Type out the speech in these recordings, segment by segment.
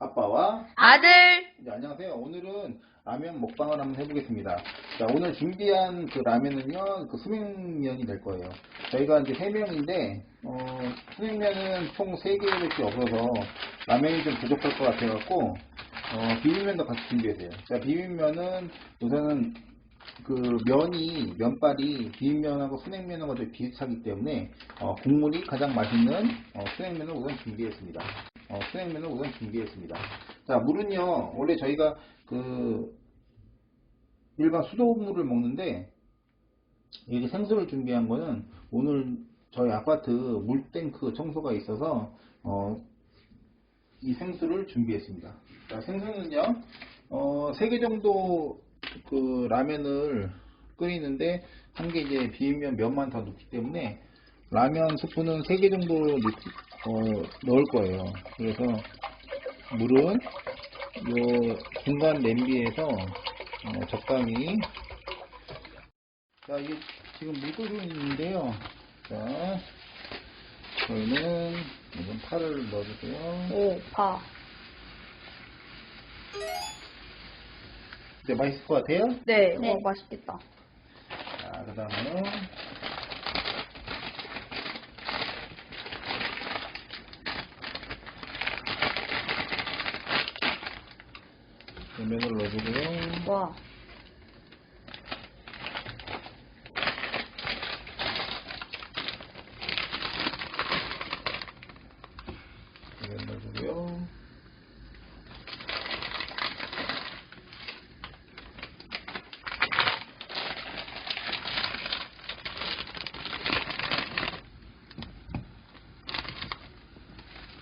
아빠와 아들 네, 안녕하세요. 오늘은 라면 먹방을 한번 해보겠습니다. 자, 오늘 준비한 그 라면은요, 그 수냉면이 될 거예요. 저희가 이제 세 명인데, 어, 수냉면은 총세 개밖에 없어서 라면이 좀 부족할 것 같아갖고, 어, 비빔면도 같이 준비했어요. 자, 비빔면은 우선은 그 면이, 면발이 비빔면하고 수냉면하고 좀 비슷하기 때문에, 어, 국물이 가장 맛있는 어, 수냉면을 우선 준비했습니다. 어, 수냉면을 우선 준비했습니다. 자, 물은요, 원래 저희가 그, 일반 수돗물을 먹는데, 여기 생수를 준비한 거는 오늘 저희 아파트 물탱크 청소가 있어서, 어, 이 생수를 준비했습니다. 자, 생수는요, 어, 3개 정도 그 라면을 끓이는데, 한 개 이제 비빔면 면만 더 넣기 때문에, 라면 스프는 3개 정도 넣, 어, 넣을 거예요. 그래서, 물은 요 중간 냄비에서 어, 적당히. 자 이게 지금 물 끓고 있는데요. 자 저희는 이건 파를 넣어주고요. 오 파 네 맛있을 것 같아요? 네, 어, 맛있겠다. 자 그 다음에 면을 넣어주고요. 와 면 넣어주고요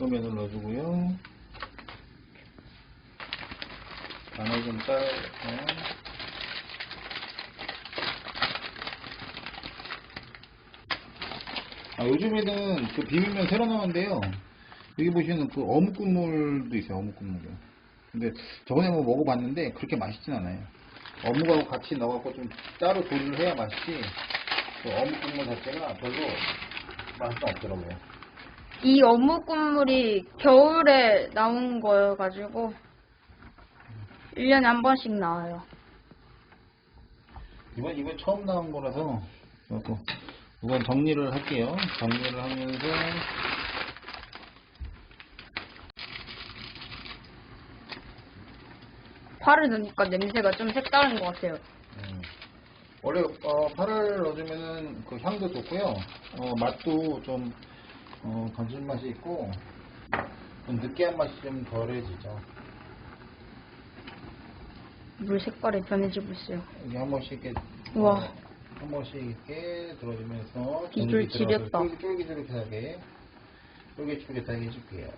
또 면을 넣어주고요 간을 좀 짜서 아, 요즘에는 그 비빔면 새로 나왔는데요. 여기 보시면 그 어묵 국물도 있어요, 어묵 국물이. 근데 저번에 뭐 먹어봤는데 그렇게 맛있진 않아요. 어묵하고 같이 넣어갖고 좀 따로 조리를 해야 맛있지. 그 어묵 국물 자체가 별로 맛이 없더라고요. 이 어묵 국물이 겨울에 나온 거여가지고 1년에 한 번씩 나와요 이번, 이번 처음 나온 거라서, 또, 우선 정리를 할게요. 정리를 하면서, 파를 넣으니까 냄새가 좀 색다른 것 같아요 음. 원래, 어, 파를 넣어주면은 그 향도 좋고요. 어, 맛도 좀, 어, 감칠맛이 있고, 좀 느끼한 맛이 좀 덜해지죠. 물 색깔이 변해지고 있어요 이게 한 번씩 이렇게, 우와. 어, 한 번씩 이렇게 들어주면서, 들어가서 지렸다. 쫄깃- 쫄깃쫄깃하게, 쫄깃쫄깃하게 해줄게요.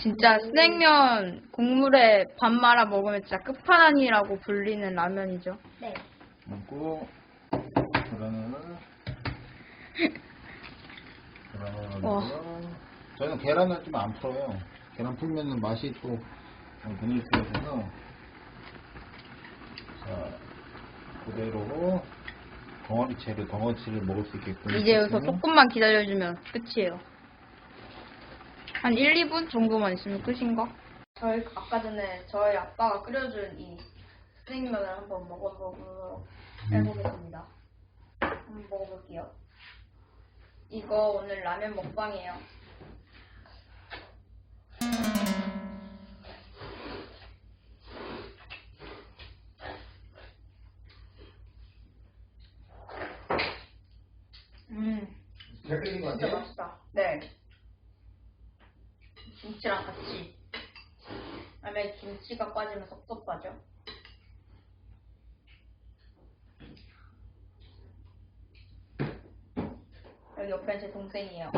진짜 스낵면 국물에 밥 말아 먹으면 진짜 끝판왕이라고 불리는 라면이죠 네 넣고 계란을 계란을 와. 넣고요. 저는 계란을 좀 안 풀어요. 계란 풀면은 맛이 또 수가 있어서 자 그대로 덩어리채를 덩어리채를 먹을 수 있게끔 이제 여기서. 조금만 기다려주면 끝이에요. 한 1, 2분 정도만 있으면 끝인가? 저희 아까 전에 저희 아빠가 끓여준 이 스낵면을 한번 먹어보도록 해보겠습니다. 한번 먹어볼게요. 이거 오늘 라면 먹방이에요. 음. 잘 끓인 것 진짜 같아요? 맛있다. 네. 김치랑 같이. 그다음에 김치가 빠지면 섭섭하죠. 여기 옆에 제 동생이에요.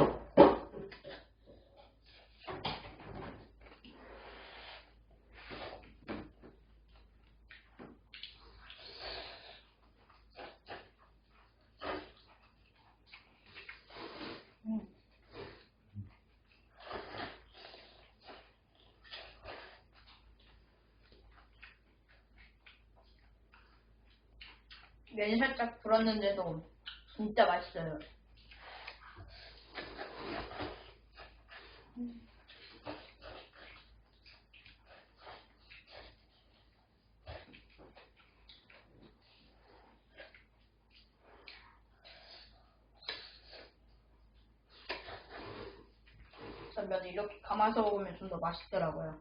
면이 살짝 불었는데도 진짜 맛있어요. 면을 이렇게 감아서 먹으면 좀 더 맛있더라고요.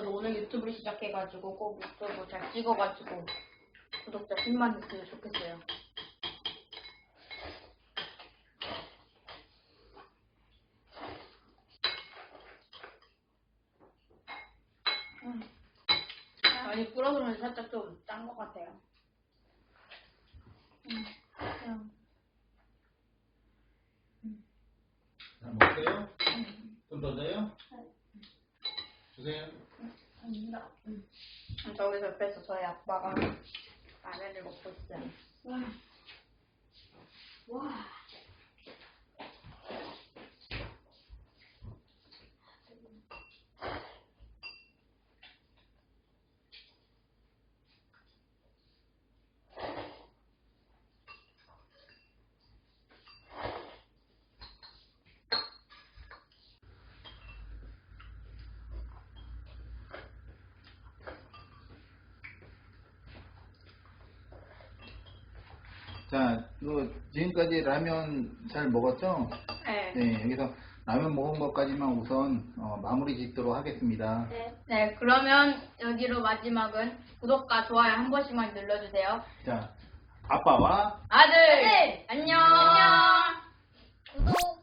저도 오늘 유튜브를 시작해가지고 꼭 유튜브 잘 찍어가지고 구독자 10만 됐으면 좋겠어요. 음. 아니 불어서면 살짝 좀 짠 것 같아요. 음, 그냥 자, 먹으세요? 좀더 줘요? 주세요. 아닙니다. 음. 저기서 옆에서 저희 아빠가 라면을 먹고 있어요. 와. 와. 그 지금까지 라면 잘 먹었죠? 네. 네, 여기서 라면 먹은 것까지만 우선 어, 마무리 짓도록 하겠습니다. 네. 네, 그러면 여기로 마지막은 구독과 좋아요 한 번씩만 눌러주세요. 자, 아빠와 아들, 아들! 안녕. 안녕. 구독